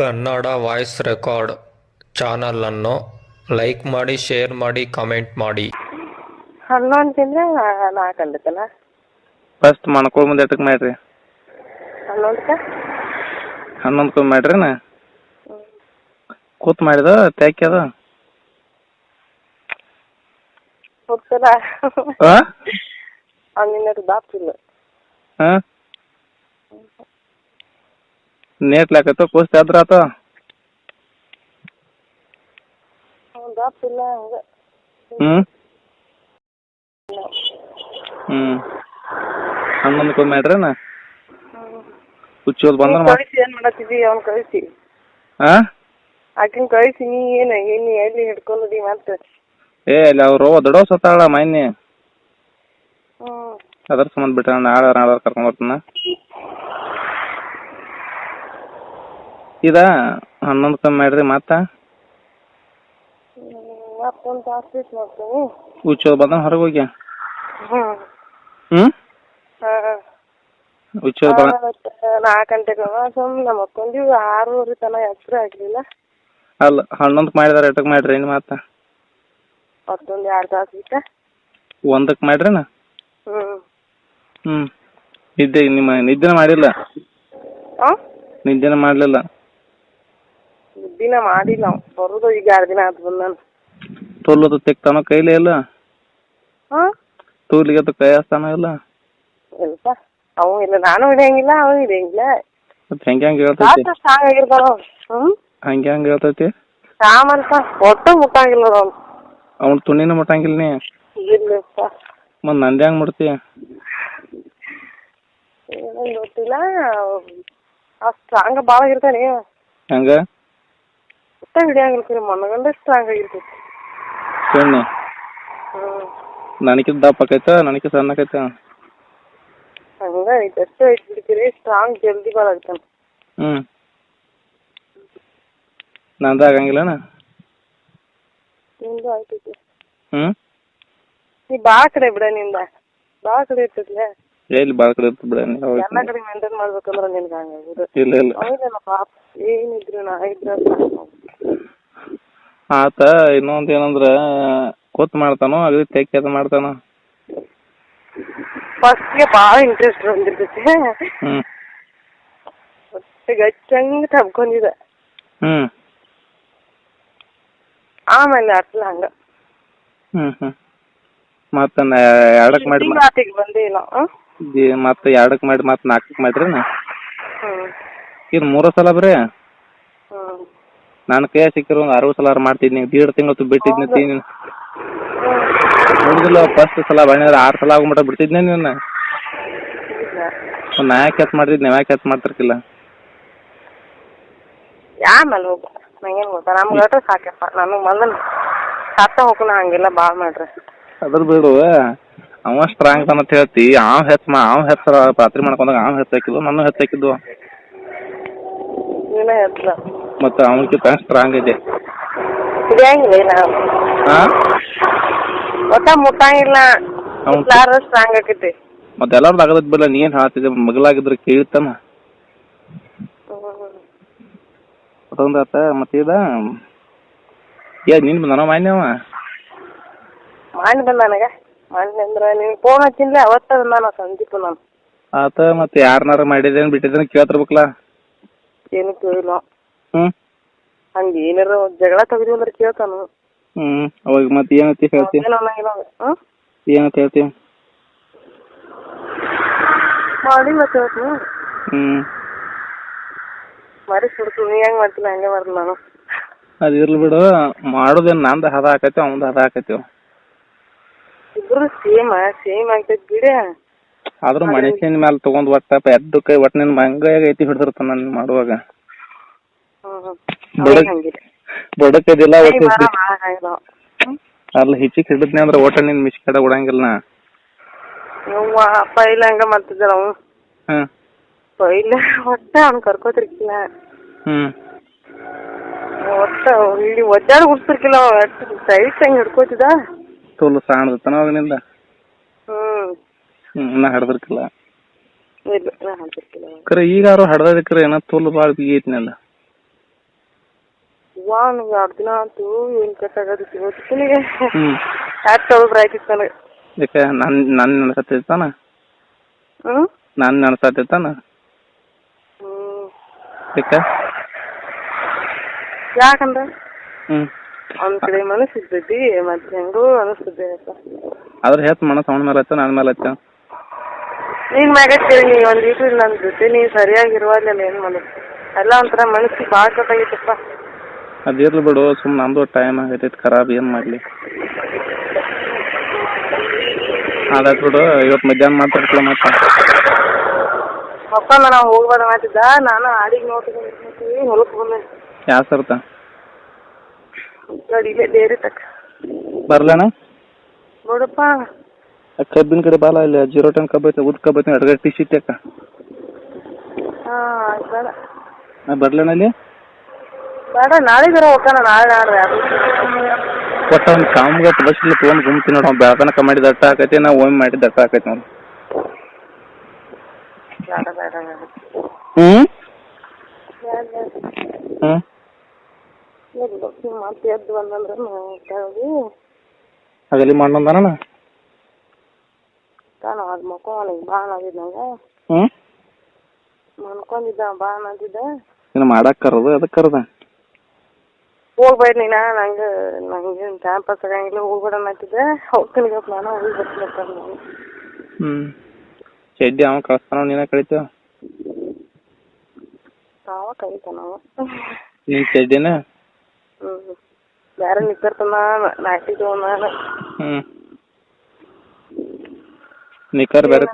Kannada voice record ಚಾನಲನ್ನು like ಮಾಡಿ share ಮಾಡಿ ಕಮೆಂಟ್ ಮಾಡಿ. ಹನ್ನೊಂದು ಅಂತಂದ್ರೆ ನಾಲ್ಕು ಅಂದತ್ತಲ್ಲ ಫಸ್ಟ್ ಮಣ್ಕೊಳ್ ಮುಂದೆ ಎಟಕ್ ಮಾಡ್ರಿ. ಹನ್ನೊಂದಕ್ಕೆ ಮಾಡ್ರಿ ನಾ ಕೂತ್ ಮಾಡಿದ ತ್ಯಾಕಿ ಅದ? ಹೋಗ್ತಲ್ಲ ಆ? ಹಂಗಿನ ದಾಪ್ತಿಲ್ಲ ಹಾ ನೇಟ್ ಲಾಕತ್ತ ಕೂಸ್ ಆದ್ರ ಆತ? ಹ್ಮ್? ಹ್ಮ್. ಹನ್ನೊಂದಕ್ಕೆ ಮಾಡ್ರಿನ ಹುಚ್ಚೋದ್ ಬಂದ್ರ ಮಾ ಕಳಿಸಿ ಏನ್ ಮಾಡತ್ತಿದಿ ಅವ್ನ್ ಕಳಿಸಿ. ಆ? ಆಕಿನ್ ಕಳಿಸಿ ನೀ ಏನ ಏನ್ ಎಲ್ಲಿ ಹಿಡ್ಕೊಂಡಿ ಮತ್ತ? ಏ ಅಲ್ಲಿ ಅವ್ರು ದೊಡ್ಡವ್ ಸತ್ತಾಳ ಮೈನಿ ಹ್ಮ್. ಅದ್ರ ಸಂಬಂಧ ಬಿಟ್ಟ ನಾಳೆ ನಾಳೆ ಕರ್ಕೊಂಡ್ ಬರ್ತಾನ. ಇದ ಕಮ್ಮಿ ಮಾಡ್ರಿ ಮತ್ತ? ಮತ್ತೊಂದು ತಾಸು ಬಿಟ್ಟು ಹುಚ್ಚೋದ್ ಬಂದ ಹೊರಗೆ ಹೋಗ್ಯ ಹ್ಮ್ ಹ್ಮ್? ಹಾ. ಹುಚ್ಚೋದ್ ಬಂದ ನಾಲ್ಕು ಗಂಟೆಗೆ ಸುಮ್ಮನೆ ಮಕ್ಕೊಂದಿವಿ ಆರೂವರೆ ತನ ಹೆಸರು ಆಗ್ಲಿಲ್ಲ. ಅಲ್ಲ ಹನ್ನೊಂದು ಮಾಡಿದಾರೆ ಎಷ್ಟಕ್ಕೆ ಮಾಡ್ರಿ ಏನು ಮಾತ ಮತ್ತೊಂದು ಎರಡು ತಾಸು ಬಿಟ್ಟ ಒಂದಕ್ಕೆ ಮಾಡ್ರಿನ? ಹ್ಮ್. ಹ್ಮ್. ನಿದ್ದೆ ನಿಮ್ಮ ನಿದ್ದೆನ ಮಾಡಿಲ್ಲ? ನಿದ್ದೆ ನಿದ್ದೆನ ಮಾಡ್ಲಿಲ್ಲ? ದಿನ ಮಾಡಿಲ್ಲ. ಅವ ಬರೋದು ಈಗ ಎರಡು ದಿನ ಆತು ನಾನು. ತೊಲ್ಲದು ತೆಗ್ತಾನ ಕೈಲೇ ಇಲ್ಲ ಹಾ? ತೂಲಿಗೆ ಅದು ಕೈ ಹಸ್ತಾನ ಇಲ್ಲ ಇಲ್ಲಪ್ಪ ಅವ ಇಲ್ಲ ನಾನು ಹಿಡಿಯಂಗಿಲ್ಲ ಅವ ಹಿಡಿಯಂಗಿಲ್ಲ. ಮತ್ತೆ ಹೆಂಗೆ ಹೆಂಗೆ ಹೇಳ್ತೈತಿ? ಸ್ಟ್ರಾಂಗ್ ಅವ ಹ್ಮ್? ಹಂಗೆ ಹೆಂಗೆ ಹೇಳ್ತೈತಿ? ಸಾಮಂತ ಒಟ್ಟು ಮುಟ್ಟಂಗಿಲ್ಲ ಅವ್ನು. ಅವ್ನ ತುಣಿನ ಮುಟ್ಟಂಗಿಲ್ಲ ನೀ? ಇರ್ಲಿಪ್ಪ ಮತ್ತೆ ನಂದೆ ಹೆಂಗೆ ಮುಡ್ತಿ? ಏನಂದ್ ಗೊತ್ತಿಲ್ಲ. ಆ ಸ್ಟ್ರಾಂಗ್ ಭಾಳ ಆಗಿರ್ತಾನೆ. ಹೆಂಗ? ಒಟ್ಟ ಹಿಡಿಯಂಗಿಲ್ಲ ಕರೆ ಮನಗಂಡ ಸ್ಟ್ರಾಂಗ್ ಆಗಿರ್ತೈತಿ ಸುಣ್ಣಿ ಹ್ಮ್ ನನಗಿಂತ ದಪ್ಪ ಆಕೈತ ನನಗೆ ಸಣ್ಣ ಆಕೈತ ಹಂಗ ಐತೆ ಅಷ್ಟೇ ಐತಿ ಬಿಡ್ತೀರಿ ಸ್ಟ್ರಾಂಗ್ ಜಲ್ದಿ ಭಾಳ ಆಗ್ತಾನೆ ಹ್ಮ್ ನಂದ ಆಗಂಗಿಲ್ಲನ ನಿಂದು ಆಯ್ತೈತಿ ಹ್ಮ್ ನೀ ಭಾಳ ಕಡೆ ಬಿಡ ನಿಂದ ಭಾಳ ಕಡೆ ಇರ್ತೈತ್ಲೆ ಎಲ್ಲಿ ಭಾಳ ಕಡೆ ಇರ್ತ ಬಿಡ ನೀ ಅವಾಗ. ಎಲ್ಲ ಕಡೆ ಮೇಂಟೈನ್ ಮಾಡ್ಬೇಕಂದ್ರ ನಿನ್ಗೆ ಹಂಗಾಗುದು ಇಲ್ಲ ಇಲ್ಲ ಹೌದಲ್ಲ ಪಾಪ ಏನಿದ್ರು ನಾ ಇದ್ರ ಆತ ಇನ್ನೊಂದ್ ಏನಂದ್ರ ಕೂತ್ ಮಾಡ್ತಾನೋ ಅಗದಿ ತೆಕ್ಕಿ ಅದ ಮಾಡ್ತಾನ. ಫಸ್ಟ್ಗೆ ಭಾಳ ಇಂಟ್ರೆಸ್ಟ್ ಬಂದಿರ್ತೈತಿ. ಹ್ಮ್. ಈಗ ಹಚ್ಚಂಗ್ ತಬ್ಕೊಂಡಿದೆ. ಹ್ಮ್. ಆಮೇಲೆ ಅಟ್ಲ ಹಂಗ. ಹ್ಮ್ ಹ್ಮ್. ಮತ್ತ ಎರಡಕ್ ಮಾಡಿ ಮಾತಿಗೆ ಬಂದೇ ಇಲ್ಲ ಮತ್ತೆ ದಿ- ಮತ್ತ ಎರಡಕ್ ಮಾಡಿ ಮತ್ತೆ ನಾಲ್ಕಕ್ ಮಾಡ್ರಿ ಹ್ಮ್. ಇದು ಮೂರ ಸಲ ಬರೇ? ನಾನು ಕೈ ಸಿಕ್ಕಿರೋ ಒಂದು ಅರವತ್ತು ಸಲ ಮಾಡ್ತಿದ್ನಿ. ದೀಡ್ ತಿಂಗಳು ಬಿಟ್ಟಿದ್ನ ತೀನಿ ನೋಡಿದಿಲ್ಲ ಫಸ್ಟ್ ಸಲ ಬಣ್ಣ ಆರು ಸಲ ಆಗ್ಬಿಟ್ಟ ಬಿಡ್ತಿದ್ನೆ ನಿನ್ನ ನಾ ಯಾಕೆ ನಾಯಕ್ ಮಾಡಿದ್ ಮಾಡ್ತಿದ್ನಿ ಯಾಕೆ ಹೆಚ್ಚು ಮಾಡ್ತಿರ್ಕಿಲ್ಲ? ಆಮೇಲೆ ಹೋಗ ನಂಗೇನ್ ಗೊತ್ತಾ? ನಮ್ಗೆ ಹೇಳ್ರಿ ಸಾಕಪ್ಪ. ನಾನು ಮೊದಲು ಸತ್ತ ಹೋಗೋಣ ಹಂಗಿಲ್ಲ ಭಾಳ ಮಾಡ್ರಿ. ಅದ್ರ ಬಿಡು. ಅವ ಸ್ಟ್ರಾಂಗ್ ಅಂತ ಹೇಳ್ತಿ. ಅವ್ ಹೆಚ್ ಮಾ ಅವ್ ಹೆಚ್ ಪಾತ್ರೆ ಮಾಡ್ಕೊಂಡಾಗ ಅವ್ ಹೆತ್ತಾಕಿದ್ವು ಹಾಕಿದ್ವು ನಾನು ಹಾಕಿದ್ವು. ನೀನೇ ಹೇಳ್ತಿಲ್ಲ. ಮತ್ತ ಅವನಕ್ಕಿಂತ ಸ್ಟ್ರಾಂಗ್ ಇದೆ. ಕುಡಿಯಂಗಿಲ್ಲ ನಾವು? ಹಾ ಒಟ್ಟ ಮುಟ್ಟಂಗಿಲ್ಲ ಅವ್ನ್ ಮುಟ್ಲಾರ ಸ್ಟ್ರಾಂಗ್ ಆಕೈತಿ ಮತ್ತೆ ಎಲ್ಲಾರ್ದು ನೀ ಏನ್ ಹೇಳ್ತಿದ್ದೆ ಮಗಲಾಗಿದ್ರೆ ಕೇಳ್ತಾನ. ಅದೊಂದಾತ ಮತ್ತೆ ಇದ? ಏ ನಿನ್ ಬಂದನ ಮಾನ್ಯವ ಮಾಡಿ ಬಂದ ನನಗೆ? ಮಾಡಿ ಅಂದ್ರೆ ನೀನು ಫೋನ್ ಹಚ್ಚಿನ್ಲೆ ಅವತ್ತ ನಾನು ಸಂದೀಪ್ ನಾನು. ಆತ ಮತ್ತೆ ಯಾರನ್ನಾರ ಮಾಡಿದೇನ್ ಬಿಟ್ಟಿದ್ದೇನೆ ಕೇಳ್ತಿರ್ಬೇಕಲ್ಲ ಏನು ಕೇಳಿಲ್ಲ. ಹ್ಮ್. ಹಂಗೆ ಏನಾರ ಜಗಳ ತೆಗ್ದಿ ಅಂದ್ರೆ ಕೇಳ್ತಾನು. ಹ್ಮ್. ಅವಾಗ ಮತ್ತೆ ಏನಂತ ಹೇಳ್ತಿ? ಏನು ಅನ್ನಂಗಿಲ್ಲ ಅವ. ಹ್ಮ್? ಏನಂತ ಹೇಳ್ತಿ? ಮಾಡಿ ಮತ್ತೆ ಹೇಳ್ತೀನಿ. ಹ್ಮ್. ಮರಿ ಸುಡ್ತು ನೀ ಹೆಂಗ್ ಮಾಡ್ತಿಲ್ಲ ಹಂಗೆ ಮಾಡ್ತೀನಿ ನಾನು? ಅದ್ ಇರ್ಲಿ ಬಿಡು. ಮಾಡೋದೇನ್ ನಂದ ಹದ ಹಾಕೈತಿ ಅವಂದ ಹದ ಹಾಕೈತಿ ಇಬ್ರು ಸೇಮ್ ಸೇಮ್ ಆಗ್ತೈತಿ ಬಿಡ ಆದ್ರೂ ಮನುಷ್ಯನ ಮ್ಯಾಲ ತಗೊಂಡ್ ಒಟ್ಟ ಎದ್ದು ಕೈ ಒಟ್ಟ ನಿನ್ ಮಂಗ ಐತಿ ಹಿಡ್ದಿರ್ತಾನ ನನ್ ಮಾಡುವಾಗ ಹ್ಮ್ ಬಡ ಹ್ಮ್ ಹಂಗಿದೆ ಬಡಕದಿಲ್ಲ ಭಾಳ ಅಲ್ಲ ಹಿಚ್ಚಿಕ್ ಹಿಡಿದ್ನಿ ಅಂದ್ರೆ ಒಟ್ಟ ನಿನ್ ಮಿಸ್ ಕಡೆ ಉಡಂಗಿಲ್ಲ ಯವ್ವ ಪೈಲ ಹಂಗ ಮಾಡ್ತಿದ್ದಾರ ಅವ ಪೈಲ ಒಟ್ಟ ಅವ್ನ ಕರ್ಕೋತಿರ್ಕಿಲ್ಲ. ಒಟ್ಟ ಇಲ್ಲಿ ಒದ್ದಾಡ ಗುಡ್ಸಿರ್ಕಿಲ್ಲ ಅವ ಸೈಟ್ ಹಂಗ ಹಿಡ್ಕೋತಿದ ತೋಲು ಸಾಣದತನ ಅವಾಗಿನಿಂದ ಹ್ಮ್. ಹ್ಮ್ ನಾ ಹಡ್ದಿರ್ಕಿಲ್ಲ. ಇಲ್ಲ ನಾ. ಕರೆ ಈಗಾರು ಹಡ್ದಕ್ರೆ ಏನೋ ತೋಲು ಬಾಳ್ ಬಿಗಿ ಐತ್ನಲ್ಲ ವಾ ನಂಗೆ ಎರಡು ದಿನ ಅಂತೂ ಏನು ಕೆಟ್ಟಾಗದಿತ್ತು ಇವತ್ತಿನಿಗೆ ಹ್ಮ್ ಯಾಕೆ ಆಯ್ತಿತ್ತು ನನಗೆ. ಯಾಕೆ? ನನ್ ನನ್ ನೆನಸತ್ತಿರ್ತಾನ ಹ್ಞೂ ನಾನ್ ನೆನಸತ್ತಿರ್ತಾನ ಹ್ಞೂ ಯಾಕೆ? ಯಾಕಂದ್ರೆ? ಹ್ಮ್. ಒಂದ್ ಕಡೆ ಮನಸ್ಸು ಇರ್ತೈತಿ ಮತ್ತೆ ಹೆಂಗೋ ಅನಿಸ್ತದೆ ಅದ್ರ ಹೆತ್ ಮನಸ್ಸು ಅವನ ಮೇಲೆ ಹಚ್ಚ ನನ್ನ ಮೇಲೆ ಹಚ್ಚ ನೀನ್ ಮ್ಯಾಗ ಕೇಳಿ ನೀ ಒಂದ್ ಇದು ನನ್ನ ನನ್ ಜೊತೆ ನೀ ಏನು ಮನಸ್ಸು? ಎಲ್ಲ ಒಂಥರ ಮನಸ್ಸಿಗೆ ಭಾಳ ಕಟ್ಟಾಗೈತಪ್ಪ ಅದಿರ್ಲಿ ಬಿಡು ಸುಮ್ ನಮ್ದು ಟೈಮ್ ಆಗೈತೈತಿ ಖರಾಬ್ ಏನು ಮಾಡಲಿ. ಅದಾಯ್ತು ಬಿಡು ಇವತ್ತು ಮಧ್ಯಾಹ್ನ ಮಾತಾಡ್ತಿಲ್ಲ ಮತ್ತೆ. ಮಕ್ಕಳ ನಾವು ಹೋಗ್ಬಾರ್ದು ನಾನು ಆಡಿಗೆ ನೋಡ್ತೀನಿ ಹೊಲಕ್ಕೆ ಬಂದೆ. ಯಾವ ಸರ್ತ ಡೇರಿ ತಕ್ಕ ಬರ್ಲೇನ ನೋಡಪ್ಪ. ಕಬ್ಬಿನ ಕಡೆ ಬಾಲ ಇಲ್ಲ ಜೀರೋ ಟನ್ ಕಬ್ಬ ಐತೆ ಉದ್ ಕಬ್ಬ ಐತೆ ಅಡ್ಗ ಟಿ ಶೀಟ್ ಯಾಕ? ಹಾ ಆಯ್ತ್ ಅಲ್ಲಿ? ಬೇಡ ನಾಳೆ ಹೋಗೋಣ ನಾಳೆ ನಾಡ್ರೆ ಯಾರು ಒಟ್ಟ ಒಂದು ಬಸ್ ಇಲ್ಲ ತೊಗೊಂಡ್ ನೋಡು ಬೆಳತನಕ ಮಾಡಿದ ಅಟ್ಟ ಆಕೈತಿ ನಾ ಒಮ್ಮೆ ಮಾಡಿ ದಟ್ಟ ಆಕೈತಿ ನೋಡು. ಬೇಡ ಬೇಡ ಬೇಡ. ಹ್ಮ್? ಮತ್ತೆ ಎದ್ದು ಬಂದಂದ್ರೆ ತಾನು ಅದು ಹ್ಮ್? ಮನ್ಕೊಂಡಿದ್ದ ಮಾಡಕ್ ಕರ್ದು ಅದಕ್ಕೆ ಕರ್ದ? ಹೋಗ್ಬೇಡ ನೀನ ನಂಗೆ ನಂಗೆ ಟೈಮ್ ಪಾಸ್ ಆಗಂಗಿಲ್ಲ ಹೋಗ್ಬೇಡ ಅನ್ನತ್ತಿದ್ದೆ. ಹೋಗ್ತೀನಿ ಗಪ್ಪ ನಾನು ಹೋಗಿ ಬರ್ತೀನಿ ಅಂತ ನಾನು ಹ್ಮ್. ಚಡ್ಡಿ ಅವ ಕಳಿಸ್ತಾನ ನೀನ ಕಳಿತ? ತಾವ ಕಳಿತಾನ? ನೀನ್ ನಿನ್ ಚಡ್ಡಿನ ಹ್ಮ್ ಬೇರೆ ನಿಕ್ಕರ್ತನ ನಾಟಿ ನಾನು. ಹ್ಮ್. ನಿಕ್ಕರ್ ಬೇರೆ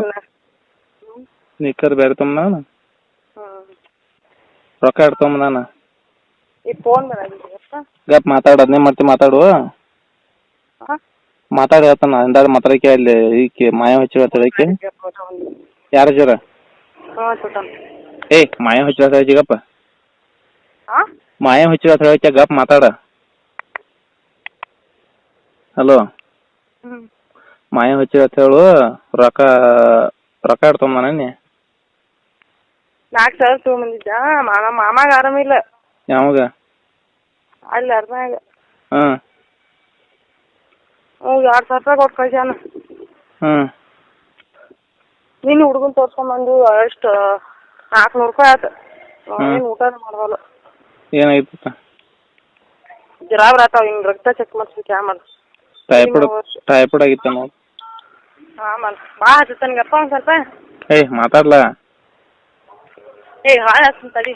ನಿಕ್ಕರ್ ಬೇರೆ ತೊಂಬ ಹ್ಮ್. ರೊಕ್ಕ ಇಡ್ತಮ್ಮ ನಾನು? ಈ ಫೋನ್ ಬರಾಗಿದ್ದಪ್ಪ ಗಪ್ ಮಾತಾಡ ಅದನ್ನೇ ಮಾಡ್ತಿ ಮಾತಾಡು. ಮಾತಾಡಿ ಹೇಳ್ತಾನ ಎಂದಾದ್ರು ಮಾತಾಡಕ್ಕೆ ಅಲ್ಲಿ ಈಕೆ ಮಾಯ ಹಚ್ಚಿ ಹೇಳ್ತಾಳಕ್ಕೆ ಯಾರ ಜರ ಹ್ಞೂ ಚುಟನ್ ಏ ಮಾಯ ಹಚ್ಚಿ ಹೇಳ್ತಾಳ ಗಪ್ಪ. ಹಾ ಮಾಯ ಹಚ್ಚಿ ಹೇಳ್ತಾಳಕ್ಕೆ ಗಪ್ ಮಾತಾಡ. ಹಲೋ. ಮಾಯ ಹಚ್ಚಿ ಹೇಳು ರೊಕ್ಕ ರೊಕ್ಕ ಇಡ್ತಾವ ಮನೆ ನಾಲ್ಕು ಸಾವಿರ ತಗೊಂಬಂದಿದ್ದ ಮಾಮ ಮಾಮಾಗ ಆರಾಮಿಲ್ಲ. ಯಾವಾಗ? ಅಲ್ಲಿ ಅರ್ಧಾಗ ಹಾಂ. ಹ್ಞೂ ಎರಡು ಸಾವಿರ ರೂಪಾಯಿ ಕೊಟ್ಟು ಕಳ್ಸ್ಯಾನ. ಹ್ಮ್ ನೀನು ಹುಡುಗನ್ ತೋರ್ಸ್ಕೊಂಬಂದು ಎಷ್ಟು ನಾಲ್ಕುನೂರು ರೂಪಾಯಿ ಆಯ್ತು. ಏನು ಊಟ ಮಾಡವಲ್ಲ. ಏನಾಗಿತ್ತು ಜ್ವರ ಹಿಂಗೆ ರಕ್ತ ಚೆಕ್ ಮಾಡ್ಸ್ಬೇಕು ಮಾಡಿ ಟೈಫಾಯ್ಡ್ ಟೈಫಾಯ್ಡ್ ಆಗಿತ್ತ ನೋಡಿ ಹಾಂ ಮಾಡಿ ಬಾ ಹಚ್ಚುತ್ತಾನಿಗಪ್ಪ ಒಂದು ಸ್ವಲ್ಪ. ಏಯ್ ಮಾತಾಡ್ಲಾ? ಏ ಹಾಳು ಹಚ್ತೀನಿ ತಡಿ.